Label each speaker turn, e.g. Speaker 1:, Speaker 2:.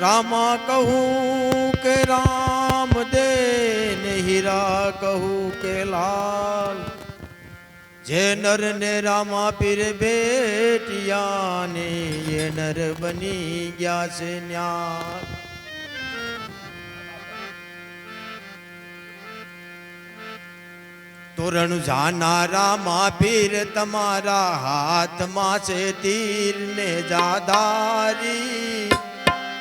Speaker 1: રામા કહું કે રામ દે હીરા કહું કે લાલ. જે નર ને રામા પીર ભેટિયા ને એ નર બની ગયા છે ન્યાલ. તોરણ જાનારા મા પીર તમારા હાથમાં છે તીર ને જાધારી